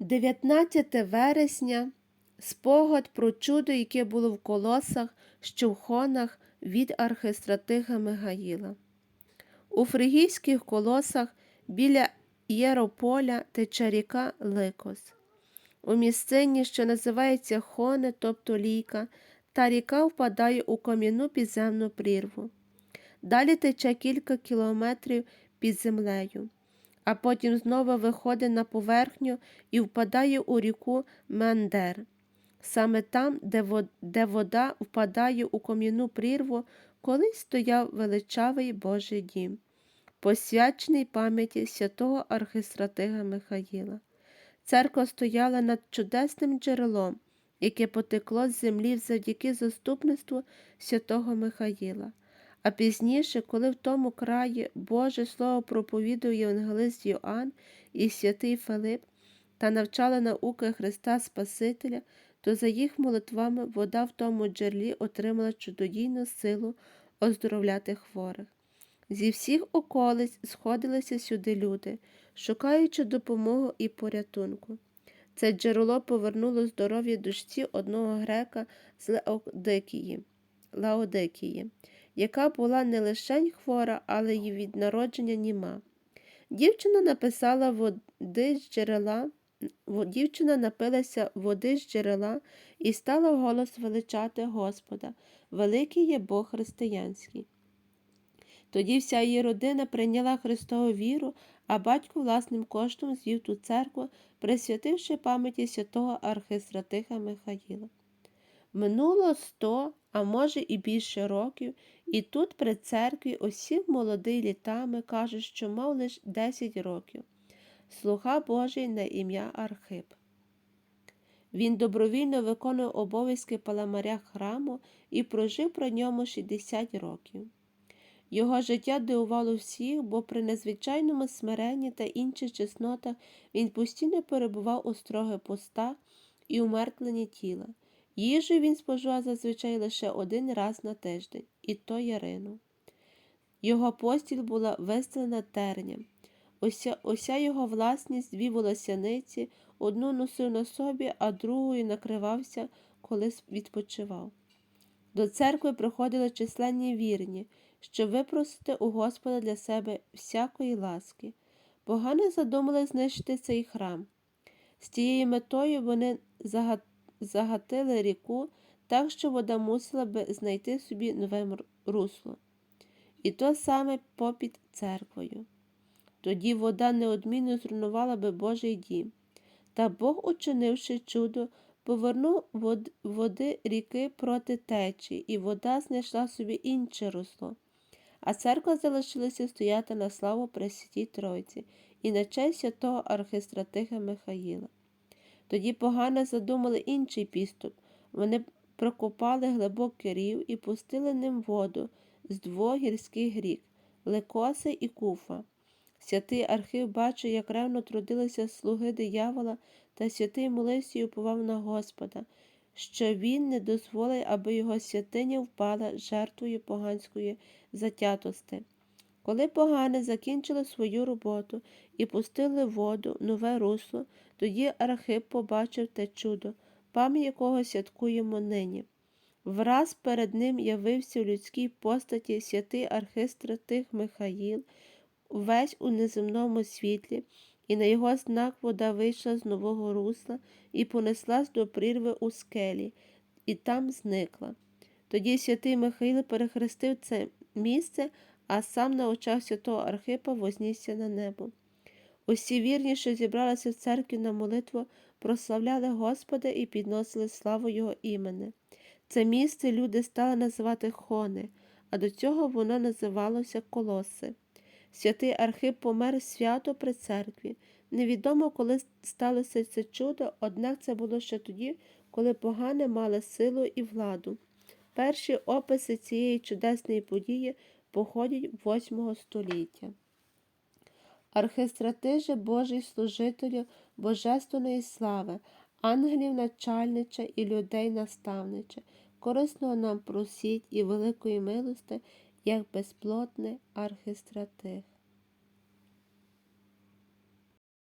19 вересня спогад про чудо, яке було в колосах, що в хонах від архистратига Мигаїла. У фригійських колосах біля Єрополя тече ріка Ликос. У місцині, що називається Хоне, тобто лійка, та ріка впадає у кам'яну підземну прірву. Далі тече кілька кілометрів під землею, а потім знову виходить на поверхню і впадає у ріку Мендер. Саме там, де вода впадає у кам'яну прірву, колись стояв величавий Божий дім, посвячений пам'яті святого архистратига Михаїла. Церква стояла над чудесним джерелом, яке потекло з землі завдяки заступництву святого Михаїла. А пізніше, коли в тому краї Боже Слово проповідав Євангелист Йоанн і святий Филип та навчали науки Христа Спасителя, то за їх молитвами вода в тому джерлі отримала чудодійну силу оздоровляти хворих. Зі всіх околиць сходилися сюди люди, шукаючи допомогу і порятунку. Це джерело повернуло здоров'я душці одного грека з Лаодикії, Лаодикії, яка була не лише хвора, але й від народження німа. Дівчина написала води з джерела, дівчина напилася води з джерела і стала голос величати Господа. Великий є Бог християнський. Тоді вся її родина прийняла Христову віру, а батько власним коштом звів ту церкву, присвятивши пам'яті святого архистратиха Михаїла. Минуло сто, а може і більше років, і тут при церкві осів молодий літами, кажуть, що мав лише 10 років. Слуга Божий на ім'я Архип. Він добровільно виконував обов'язки паламаря храму і прожив при ньому 60 років. Його життя дивувало всіх, бо при незвичайному смиренні та інших чеснотах він постійно перебував у строгих постах і умертвленні тіла. Їжу він споживав зазвичай лише один раз на тиждень, і то ярину. Його постіль була вистелена терням. Уся, уся його власність дві волосяниці, одну носив на собі, а другою накривався, коли відпочивав. До церкви приходили численні вірні, щоб випросити у Господа для себе всякої ласки. Погано задумали знищити цей храм. З тією метою вони загатили ріку так, що вода мусила би знайти собі нове русло. І то саме попід церквою. Тоді вода неодмінно зруйнувала би Божий дім. Та Бог, учинивши чудо, повернув вод- води ріки проти течії, і вода знайшла собі інше русло. А церква залишилася стояти на славу Пресвятій Тройці і на честь святого архистратига Михаїла. Тоді погано задумали інший підступ. Вони прокопали глибокий рів і пустили ним воду з двох гірських рік Лекоси і Куфа. Святий Архив бачив, як ревно трудилися слуги диявола, та святий молився і уповав на Господа, що він не дозволить, аби його святиня впала жертвою поганської затятости. Коли погане закінчили свою роботу і пустили воду нове русло, тоді Архип побачив те чудо, пам'ять якого святкуємо нині. Враз перед ним явився в людській постаті святий архистратих Михаїл, весь у неземному світлі, і на його знак вода вийшла з нового русла і понеслась до прірви у скелі, і там зникла. Тоді святий Михаїл перехрестив це місце, а сам на очах святого Архипа вознісся на небо. Усі вірні, що зібралися в церкві на молитву, прославляли Господа і підносили славу Його імени. Це місце люди стали називати Хони, а до цього воно називалося Колоси. Святий Архип помер свято при церкві. Невідомо, коли сталося це чудо, однак це було ще тоді, коли погане мали силу і владу. Перші описи цієї чудесної події походять 8 століття. Архистратижи Божий служителю Божественної слави, ангелів начальнича і людей наставнича, корисного нам просіть і великої милости, як безплотний архистратих.